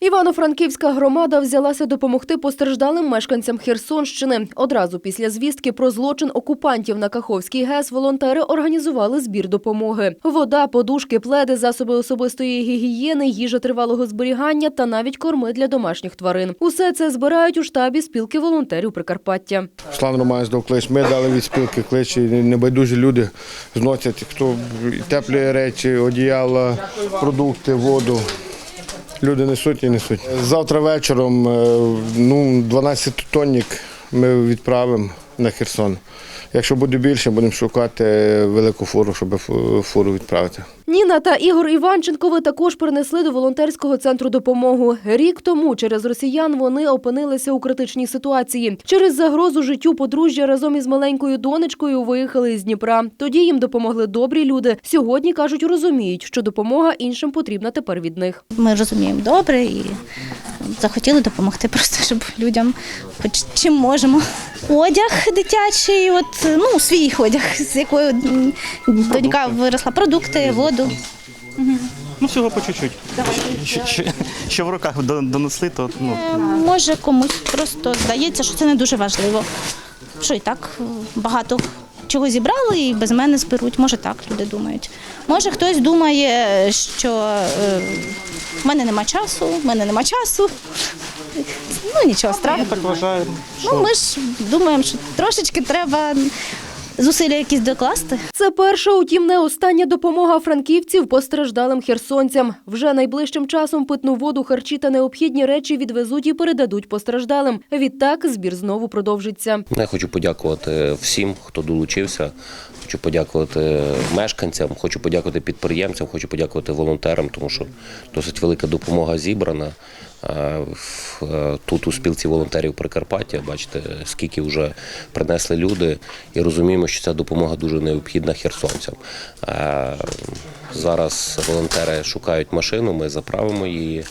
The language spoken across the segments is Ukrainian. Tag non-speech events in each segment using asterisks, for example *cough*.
Івано-Франківська громада взялася допомогти постраждалим мешканцям Херсонщини. Одразу після звістки про злочин окупантів на Каховський ГЕС волонтери організували збір допомоги. Вода, подушки, пледи, засоби особистої гігієни, їжа тривалого зберігання та навіть корми для домашніх тварин. Усе це збирають у штабі спілки волонтерів Прикарпаття. Руслан Роман здав клич. Ми дали від спілки кличі. Небайдужі люди зносять, хто теплі речі, одіяла, продукти, воду. Люди несуть і несуть. Завтра вечором е, ну, 12 тонник ми відправимо на Херсон. Якщо буде більше, будемо шукати велику фуру, щоб фуру відправити. Ніна та Ігор Іванченкови також принесли до волонтерського центру допомогу. Рік тому через росіян вони опинилися у критичній ситуації. Через загрозу життю подружжя разом із маленькою донечкою виїхали із Дніпра. Тоді їм допомогли добрі люди. Сьогодні кажуть, розуміють, що допомога іншим потрібна тепер від них. Ми розуміємо добре і захотіли допомогти просто, *laughs* щоб людям хоч чим можемо. Одяг дитячий, от ну свій одяг, з якою донька виросла, продукти, воду. Ну, всього по чуть-чуть. Що, що, що в руках донесли, то ну, Е, Може комусь просто здається, що це не дуже важливо. Що і так е, багато чого зібрали і без мене зберуть. Може так люди думають. Може хтось думає, що в мене нема часу, в мене нема часу. Ну нічого страшного. Ну, ми ж думаємо, що трошечки треба зусилля якісь докласти. Це перша, утім, не остання допомога франківців постраждалим херсонцям. Вже найближчим часом питну воду, харчі та необхідні речі відвезуть і передадуть постраждалим. Відтак збір знову продовжиться. Я хочу подякувати всім, хто долучився. Хочу подякувати мешканцям, хочу подякувати підприємцям, хочу подякувати волонтерам, тому що досить велика допомога зібрана. Е, е, Тут у спілці волонтерів Прикарпаття, бачите, скільки вже принесли люди, і розуміємо, що ця допомога дуже необхідна херсонцям. Е, Зараз волонтери шукають машину, ми заправимо її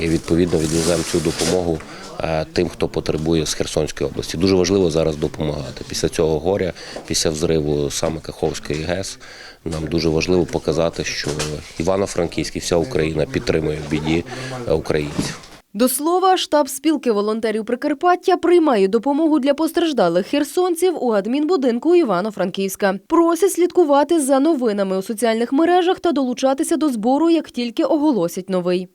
і відповідно відвеземо цю допомогу е, тим, хто потребує з Херсонської області. Дуже важливо зараз допомагати. Після цього горя, після взриву саме Каховської ГЕС, нам дуже важливо показати, що Івано-Франківський, вся Україна підтримує в біді е, українців. До слова, штаб спілки волонтерів Прикарпаття приймає допомогу для постраждалих херсонців у адмінбудинку Івано-Франківська. Просять слідкувати за новинами у соціальних мережах та долучатися до збору, як тільки оголосять новий.